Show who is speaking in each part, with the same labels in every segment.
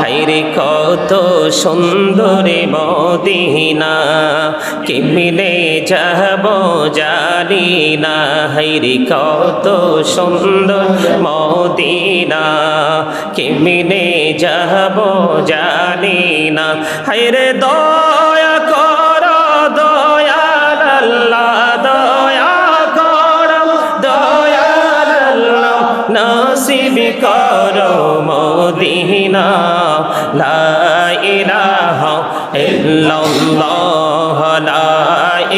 Speaker 1: হাইরে কত সুন্দরী মদিনা। কেমনে যাব জানি না। হাইরে, কত সুন্দর মদিনা। কেমনে যাব জানি না। হাইরে, দয়া কর, দয়াল আল্লাহ, দয়া কর, দয়াল আল্লাহ। নসিব কর মদিনা, লা ইলাহা ইল্লাল্লাহ, লা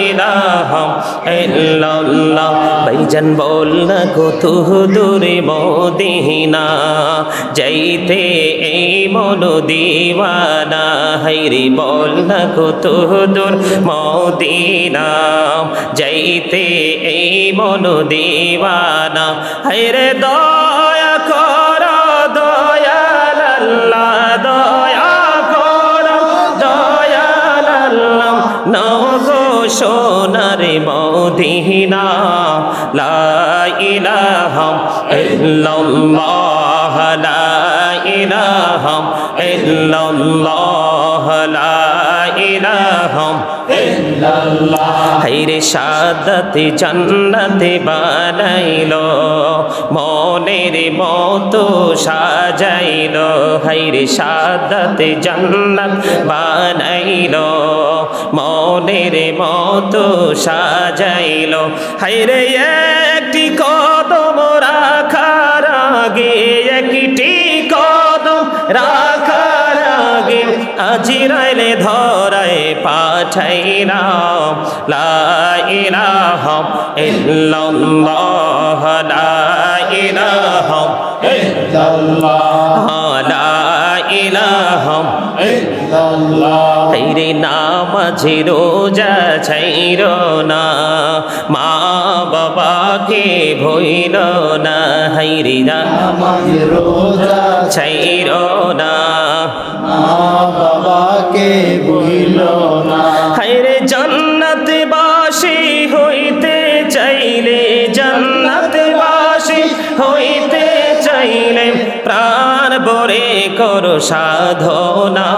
Speaker 1: ইলাহা ইল্লাল্লাহ। ভাইজান বল না কত দূরে মদিনা, যাইতে এই মন দিওয়ানা। হাইরে বল না কত দূর মদিনা, যাইতে এই মন দিওয়ানা। হাইরে দয়া মদিনা লা ইলাহা ইল্লাল্লাহ লা ইলাহা ইল্লাল্লাহ লা হাইরে সাদাতে জান্নাতে বানাইলো, মনের মতো সাজাইলো। হাইরে সাদাতে জান্নাত বানাইলো, মনের মতো সাজাইলো। হাইরে একটি কদম রাখার আগে একটি কদম আগে আজিরাইলে ধরায় পাঠাইরা লাইলাহ ইল্লাল্লাহ লাইলাহ ইল্লাল্লাহ। লাইলাহ ইল্লাল্লাহ। নামাজে রোজা ছাইর না। মা বাবাকে ভইল না হাইরে না ছাইর না।
Speaker 2: মা বাবাকে বইল না।
Speaker 1: হাইরে জান্নাত বাসী হইতে চাইলে জান্নাত বাসী হইতে চাইলে প্রাণ বরে করো সাধনা।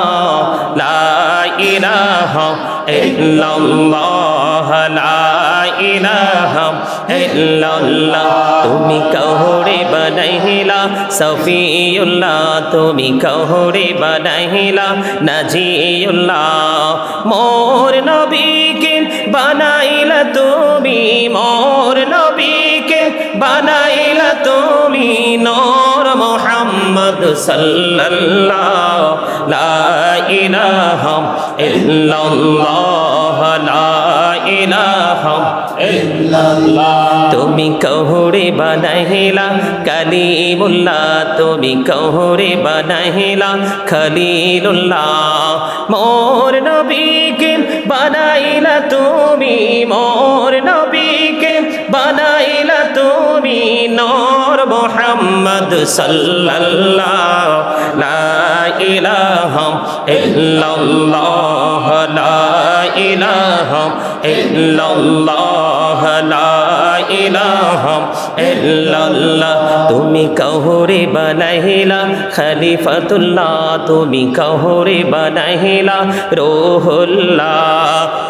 Speaker 1: তুমি কহরে বানাইলা, সফিউল্লাহ। তুমি কহরে বানাইলা, নাজিউল্লাহ। মোর নবীকে বানাইলা তুমি, মোর নবীকে বানাইলা তুমি নূর মুহাম্মদ সাল্লাল্লাহ, লা ইলাহা ইল্লাল্লাহ, লা ইলাহা তুমি কহরে বানাইলা, কালিমুল্লাহ। তুমি কহরে বানাইলা, খলিলুল্লাহ। মোর নবীকে বানাইলা তুমি, মোর নবীকে বানাইলা। নূর মুহাম্মদ সাল্লাল্লাহ লা লা তুমি কহরে বানাইলা খলিফাতুল্লাহ তুমি কহরে বানাইলা রোহুল্লাহ।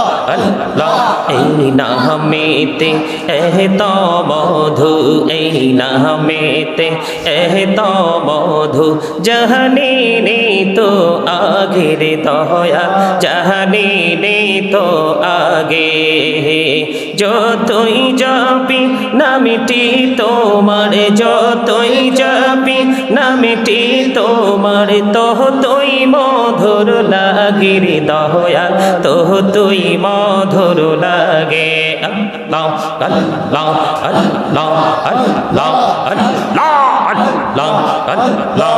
Speaker 1: এই নামেতে এহ তো মধু এই নামেতে এহ তো মধু জাহানি নে তো আগের দয়া জাহানি নে তো আগে যতই যাবি নামিটি তোমার যতই যাবি নামিটি তোমার তো তুই মধুর লাগির দয়া তো তুই মধুর লাগে আল্লাহ আল্লাহ আল্লাহ আল্লাহ আল্লাহ আল্লাহ আল্লাহ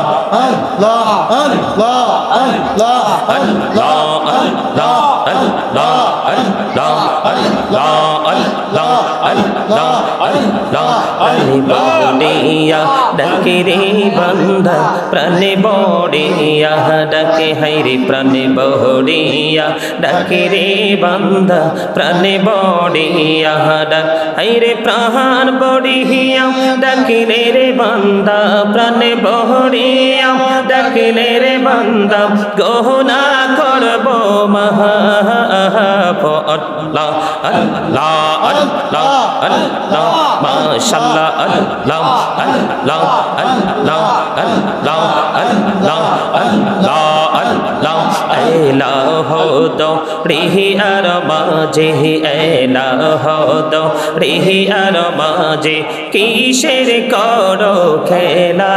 Speaker 2: আল্লাহ আল্লাহ আল্লাহ
Speaker 1: আল্লাহ আল্লাহ আল্লাহ আল্লাহ আল্লাহ আল্লাহ আল্লাহ আল্লাহ প্রাণে বড়িয়া ডাকে রে বান্দা প্রাণে বড়িয়া ডাকে হাইরে প্রাণে বড়িয়া ডাকে রে বান্দা প্রাণে বড়িয়া ডাক হাইরে প্রাণ বড়িয়া ডাকিলে রে বান্দা প্রাণে বড়িয়া থাকিলে রে বান্দা গহনা করব মহা আল্লাহ আল্লাহ আল্লাহ আল্লাহ মাশাল্লাহ আল্লাহ এলাহ দো রিহি আর মাঝে এলাহ দো রিহি আর মাঝে কিসের করো খেলা?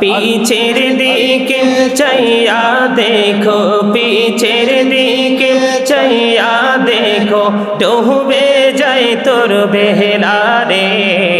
Speaker 1: পিছের দিকে চাইয়া দেখো, পিছের দিকে চাইয়া দেখো, ডুবে যাই তোর বেহলা রে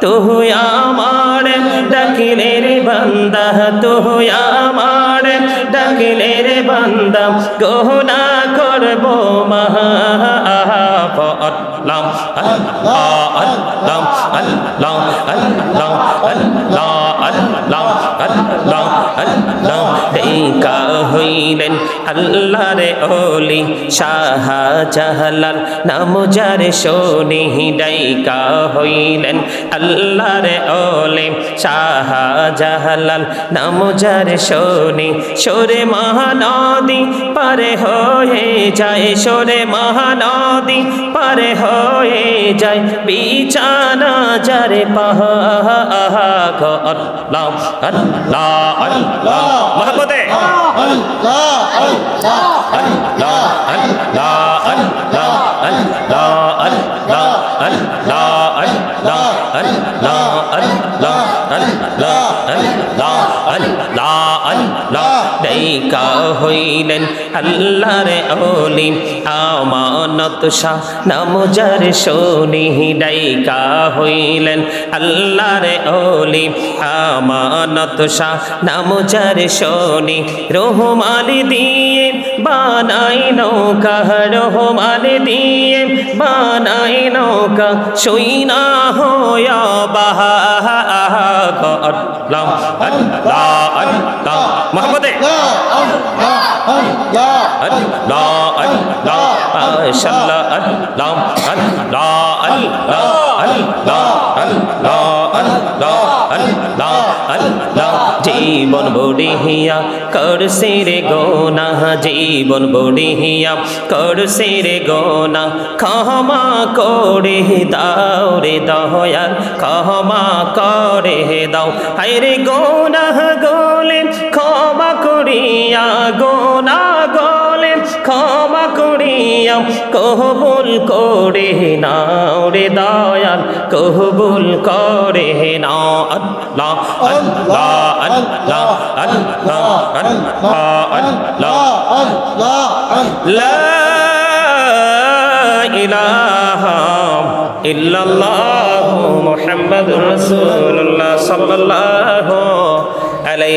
Speaker 1: তুয়া আমার ডাকিলে রে বান্দা তুয়া আমার ডাকিলে রে বান্দা। গহনা করব মহা আল্লাহ আল্লাহ আল্লাহ আল্লাহ আল্লাহ আল্লাহ আল্লাহ আল্লাহ আল্লাহ দেখা হইলেন আল্লাহর ওলি শাহ জাহালাল নাম যার শোনি, ডাইকা হইলেন আল্লাহর ওলি শাহ জাহালাল নাম যার শোনি সরে মহানদী পারে হয়ে যায় সরে মহানদী পারে হয়ে যায় বিছানা যারে পাহা আল্লাহ আল্লাহ আল্লাহ দেখা হইলেন আল্লাহর অলি আমানত শাহ নামজার শনি ডাইকা হইলেন আল্লাহর অলি আমানত শাহ নামজার শনি রোহমাল দিয়ে বানাই নৌকা রোহমাল দিয়ে বানাই নৌকা সৈনা হয়া বাহা আল্লাহ আল্লাহ মোহাম্মদে
Speaker 2: আল্লাহ আল্লাহ
Speaker 1: আল্লাহ আল্লাহ মাশাআল্লাহ আল্লাহ আল্লাহ আল্লাহ জীবন বড়িয়া করছে রে গোনা জীবন বড়িয়া করছে রে গোনা ক্ষমা করে দাও রে দয়াল ক্ষমা করে দাও হায় রে গোনা গোলে ক্ষমা করিয়া গোনা গলে ক্ষমা করিয়া কহবুল করে না রে দয়াল কহবুল করে না আল্লাহ আল্লাহ আল্লাহ আল্লাহ আল্লাহ আল্লাহ
Speaker 2: আল্লাহ
Speaker 1: লা ইলাহা ইল্লাল্লাহ মুহাম্মাদুর রাসূলুল্লাহ সাল্লাল্লাহু আলাইহি